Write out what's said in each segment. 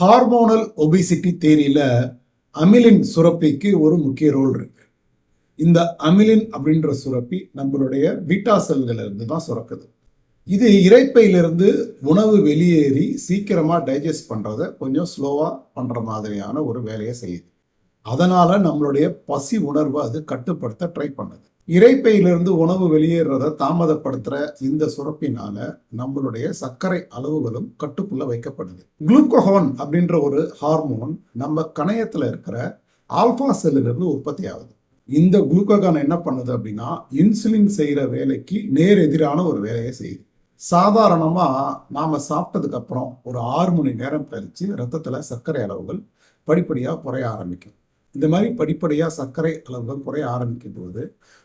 Hormonal obesity தேரியில் amylin சுரப்பிக்கு ஒரு முக்கிய ரோல் இருக்கு. இந்த அமிலின் அப்படின்ற சுரப்பி நம்மளுடைய பீட்டா செல்களிலிருந்து இருந்து தான் சுரக்குது. இது இறைப்பையிலிருந்து உணவு வெளியேறி சீக்கிரமாக டைஜஸ்ட் பண்ணுறதை கொஞ்சம் ஸ்லோவாக பண்ணுற மாதிரியான ஒரு வேலையை செய்யுது. அதனால் நம்மளுடைய பசி உணர்வை அது கட்டுப்படுத்த ட்ரை பண்ணுது. இரைப்பையிலிருந்து உணவு வெளியேறத தாமதப்படுத்துற இந்த சுரப்பினால நம்மளுடைய சர்க்கரை அளவுகளும் கட்டுக்குள்ள வைக்கப்படுது. குளுக்கோஹோன் அப்படின்ற ஒரு ஹார்மோன் நம்ம கணையத்துல இருக்கிற ஆல்பா செல்லிலிருந்து உற்பத்தி ஆகுது. இந்த குளுக்கோகான் என்ன பண்ணுது அப்படின்னா இன்சுலின் செய்யற வேலைக்கு நேர் எதிரான ஒரு வேலையை செய்யுது. சாதாரணமா நாம சாப்பிட்டதுக்கு அப்புறம் ஒரு ஆறு மணி நேரம் கழிச்சு ரத்தத்துல சர்க்கரை அளவுகள் படிப்படியா குறைய ஆரம்பிக்கும். இந்த மாதிரி படிப்படியாக சர்க்கரை அளவுகள் குறைய ஆரம்பிக்கும் போது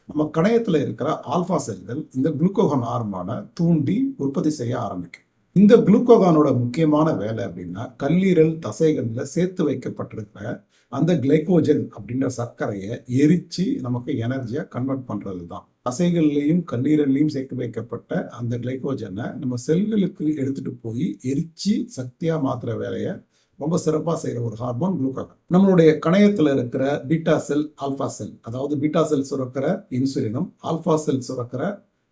நம்ம கணையத்தில் இருக்கிற ஆல்பா செல்கள் இந்த குளுக்கோகான் ஆரம்பான தூண்டி உற்பத்தி செய்ய ஆரம்பிக்கும். இந்த குளுக்கோகானோட முக்கியமான வேலை அப்படின்னா கல்லீரல் தசைகளில் சேர்த்து வைக்கப்பட்டிருக்கிற அந்த கிளைக்கோஜன் அப்படின்ற சர்க்கரையை எரிச்சு நமக்கு எனர்ஜியாக கன்வெர்ட் பண்ணுறது தான் தசைகள்லையும் கல்லீரல்லையும் சேர்த்து வைக்கப்பட்ட அந்த கிளைக்கோஜனை நம்ம செல்களுக்கு எடுத்துகிட்டு போய் எரிச்சு சக்தியாக மாத்துற வேலையை ரொம்ப சிறப்பாக செய்கிற ஒரு ஹார்மோன் குளுக்கோகான் நம்மளுடைய கணையத்தில் இருக்கிற பீட்டா செல் ஆல்ஃபா செல் அதாவது பீட்டா செல் சுரக்கிற இன்சுலினும் ஆல்ஃபா செல் சுரக்கிற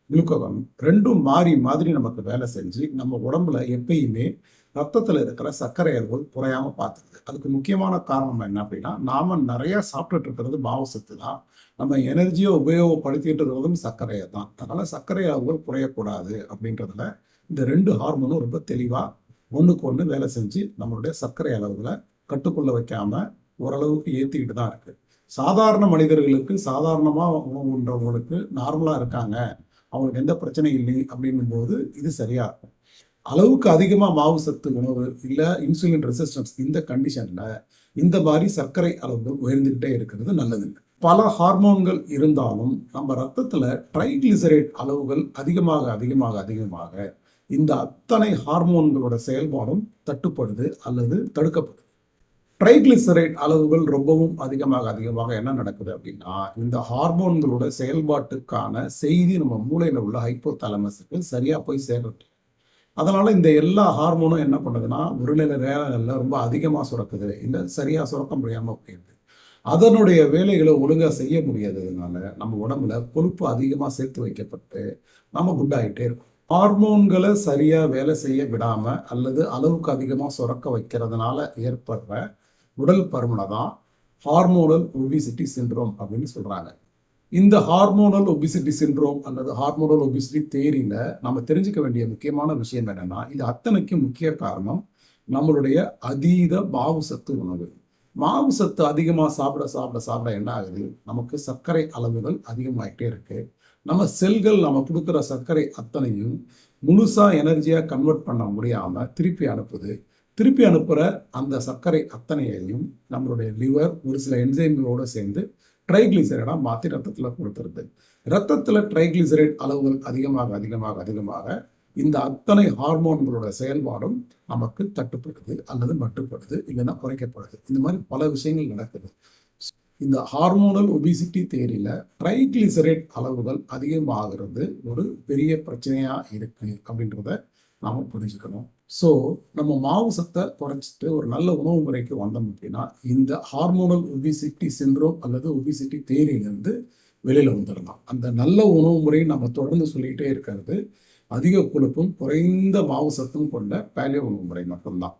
குளுக்கோகான் ரெண்டும் மாறி மாதிரி நமக்கு வேலை செஞ்சு நம்ம உடம்புல எப்பயுமே ரத்தத்தில் இருக்கிற சர்க்கரை அளவுகள் குறையாம பார்த்துக்குது. அதுக்கு முக்கியமான காரணம் என்ன அப்படின்னா நாம நிறைய சாப்பிட்டுட்டு இருக்கிறது மாவு சத்து தான். நம்ம எனர்ஜியை உபயோகப்படுத்திட்டு இருக்கிறதும் சர்க்கரையை தான் அதனால சர்க்கரை அளவுகள் குறையக்கூடாது அப்படின்றதுல இந்த ரெண்டு ஹார்மோனும் ரொம்ப தெளிவாக ஒன்றுக்கு ஒன்று வேலை செஞ்சு நம்மளுடைய சர்க்கரை அளவுகளை கட்டுக்குள்ள வைக்காம ஓரளவுக்கு ஏற்றிக்கிட்டு தான் இருக்கு. சாதாரண மனிதர்களுக்கு சாதாரணமாக உணவு உண்றவங்களுக்கு நார்மலாக இருக்காங்க. அவங்களுக்கு எந்த பிரச்சனையும் இல்லை அப்படின்னும் போது இது சரியா இருக்கும். அளவுக்கு அதிகமாக மாவு சத்து உணவு இல்லை இன்சுலின் ரெசிஸ்டன்ஸ் இந்த கண்டிஷனில் இந்த மாதிரி சர்க்கரை அளவுகள் உயர்ந்துக்கிட்டே இருக்கிறது நல்லது. பல ஹார்மோன்கள் இருந்தாலும் நம்ம ரத்தத்தில் ட்ரைகிளிசரேட் அளவுகள் அதிகமாக அதிகமாக அதிகமாக இந்த அத்தனை ஹார்மோன்களோட செயல்பாடும் தட்டுப்படுது அல்லது தடுக்கப்படுது. ட்ரைக்ளிசரைட் அளவுகள் ரொம்பவும் அதிகமாக அதிகமாக என்ன நடக்குது அப்படின்னா இந்த ஹார்மோன்களோட செயல்பாட்டுக்கான செய்தி நம்ம மூளையில் உள்ள ஹைப்போ தலமஸுக்கு சரியாக போய் சேர்றது. அதனால இந்த எல்லா ஹார்மோனும் என்ன பண்ணுதுன்னா ஒரு நில நேரங்களில் ரொம்ப அதிகமாக சுரக்குது. இல்லை சரியாக சுரக்க முடியாமல் போயிடுது. அதனுடைய வேலைகளை ஒழுங்காக செய்ய முடியாததுனால நம்ம உடம்புல கொழுப்பு அதிகமாக சேர்த்து வைக்கப்பட்டு நம்ம குண்டாகிட்டே இருக்கும். ஹார்மோன்களை சரியாக வேலை செய்ய விடாமல் அல்லது அளவுக்கு அதிகமாக சுரக்க வைக்கிறதுனால ஏற்படுற உடல் பருமனை தான் ஹார்மோனல் ஒபிசிட்டி சிண்ட்ரோம் அப்படின்னு சொல்கிறாங்க இந்த ஹார்மோனல் ஒபிசிட்டி சிண்ட்ரோம் அல்லது ஹார்மோனல் ஒபிசிட்டி தேரியில் நம்ம தெரிஞ்சுக்க வேண்டிய முக்கியமான விஷயம் என்னென்னா இது அத்தனைக்கும் முக்கிய காரணம் நம்மளுடைய அதீத மாவு சத்து உணவு. மாவு சத்து அதிகமாக சாப்பிட சாப்பிட சாப்பிட என்ன ஆகுது? நமக்கு சர்க்கரை அளவுகள் அதிகமாகிட்டே இருக்கு. நம்ம செல்கள் நம்ம கொடுக்குற சர்க்கரை அத்தனையும் முழுசாக எனர்ஜியாக கன்வெர்ட் பண்ண முடியாமல் திருப்பி அனுப்புது. திருப்பி அனுப்புகிற அந்த சர்க்கரை அத்தனையையும் நம்மளுடைய லிவர் ஒரு சில என்சைம்களோடு சேர்ந்து ட்ரைக்ளிசரைடாக மாற்றி ரத்தத்தில் கொடுத்துருது. ரத்தத்தில் ட்ரைக்ளிசரைட் அளவுகள் அதிகமாக அதிகமாக அதிகமாக இந்த அத்தனை ஹார்மோன்களோட செயல்பாடும் நமக்கு தட்டுப்படுது அல்லது மட்டுப்படுது இல்லைன்னா குறைக்கப்படுது. இந்த மாதிரி பல விஷயங்கள் நடக்குது. இந்த ஹார்மோனல் ஒபிசிட்டி தேரியில ட்ரைகிளிசரைட் அளவுகள் அதிகமாகிறது ஒரு பெரிய பிரச்சனையா இருக்கு அப்படின்றத நாம புரிஞ்சுக்கணும். ஸோ நம்ம மாவு சத்தை குறைச்சிட்டு ஒரு நல்ல உணவு முறைக்கு வந்தோம் அப்படின்னா இந்த ஹார்மோனல் ஒபிசிட்டி சின்ரோம் அல்லது ஒபிசிட்டி தேரியிலிருந்து வெளியில வந்துடலாம். அந்த நல்ல உணவு முறையை நம்ம தொடர்ந்து சொல்லிக்கிட்டே இருக்கிறது அதிக கொழுப்பும் குறைந்த மாவு சத்தும் கொண்ட பேலியோ உணவு முறை மட்டும்தான்.